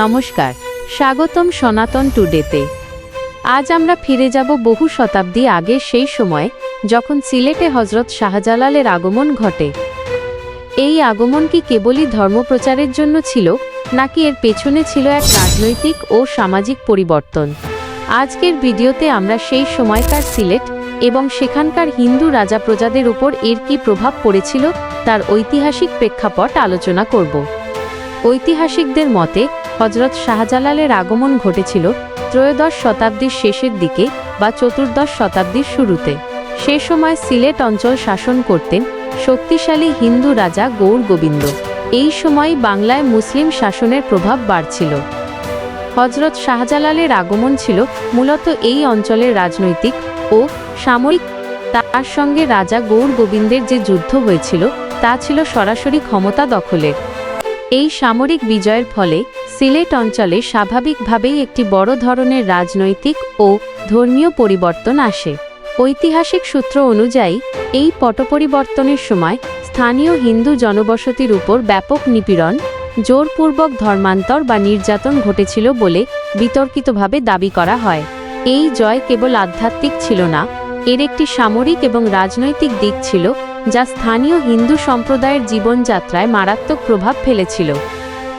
নমস্কার, স্বাগতম সনাতন টুডেতে। আজ আমরা ফিরে যাব বহু শতাব্দী আগে সেই সময়, যখন সিলেটে হজরত শাহজালালের আগমন ঘটে। এই আগমন কি কেবলই ধর্মপ্রচারের জন্য ছিল, নাকি এর পেছনে ছিল এক রাজনৈতিক ও সামাজিক পরিবর্তন? আজকের ভিডিওতে আমরা সেই সময়কার সিলেট এবং সেখানকার হিন্দু রাজা প্রজাদের উপর এর কী প্রভাব পড়েছিল, তার ঐতিহাসিক প্রেক্ষাপট আলোচনা করব। ঐতিহাসিকদের মতে হজরত শাহজালালের আগমন ঘটেছিল ত্রয়োদশ শতাব্দীর শেষের দিকে বা চতুর্দশ শতাব্দীর শুরুতে। সে সময় সিলেট অঞ্চল শাসন করতেন শক্তিশালী হিন্দু রাজা গৌর গোবিন্দ। এই সময় বাংলায় মুসলিম শাসনের প্রভাব বাড়ছিল। হজরত শাহজালালের আগমন ছিল মূলত এই অঞ্চলের রাজনৈতিক ও সামরিক তার সঙ্গে রাজা গৌর গোবিন্দের যে যুদ্ধ হয়েছিল তা ছিল সরাসরি ক্ষমতা দখলের। এই সামরিক বিজয়ের ফলে সিলেট অঞ্চলে স্বাভাবিকভাবেই একটি বড় ধরনের রাজনৈতিক ও ধর্মীয় পরিবর্তন আসে। ঐতিহাসিক সূত্র অনুযায়ী, এই পটপরিবর্তনের সময় স্থানীয় হিন্দু জনবসতির উপর ব্যাপক নিপীড়ন, জোরপূর্বক ধর্মান্তর বা নির্যাতন ঘটেছিল বলে বিতর্কিতভাবে দাবি করা হয়। এই জয় কেবল আধ্যাত্মিক ছিল না, এর একটি সামরিক এবং রাজনৈতিক দিক ছিল যা স্থানীয় হিন্দু সম্প্রদায়ের জীবনযাত্রায় মারাত্মক প্রভাব ফেলেছিল।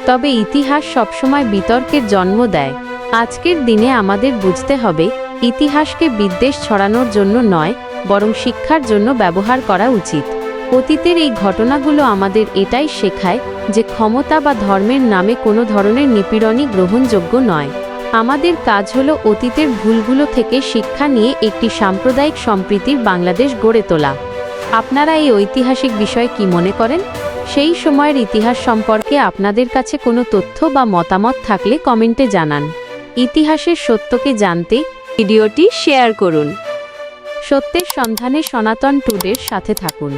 তবে ইতিহাস সবসময় বিতর্কের জন্ম দেয়। আজকের দিনে আমাদের বুঝতে হবে, ইতিহাসকে বিদ্বেষ ছড়ানোর জন্য নয়, বরং শিক্ষার জন্য ব্যবহার করা উচিত। অতীতের এই ঘটনাগুলো আমাদের এটাই শেখায় যে ক্ষমতা বা ধর্মের নামে কোনো ধরনের নিপীড়নই গ্রহণযোগ্য নয়। আমাদের কাজ হলো অতীতের ভুলগুলো থেকে শিক্ষা নিয়ে একটি সাম্প্রদায়িক সম্প্রীতির বাংলাদেশ গড়ে তোলা। আপনারা এই ঐতিহাসিক বিষয়ে কি মনে করেন? সেই সময়ের ইতিহাস সম্পর্কে আপনাদের কাছে কোনো তথ্য বা মতামত থাকলে কমেন্টে জানান। ইতিহাসের সত্যকে জানতে ভিডিওটি শেয়ার করুন। সত্যের সন্ধানে সনাতন টুডের সাথে থাকুন।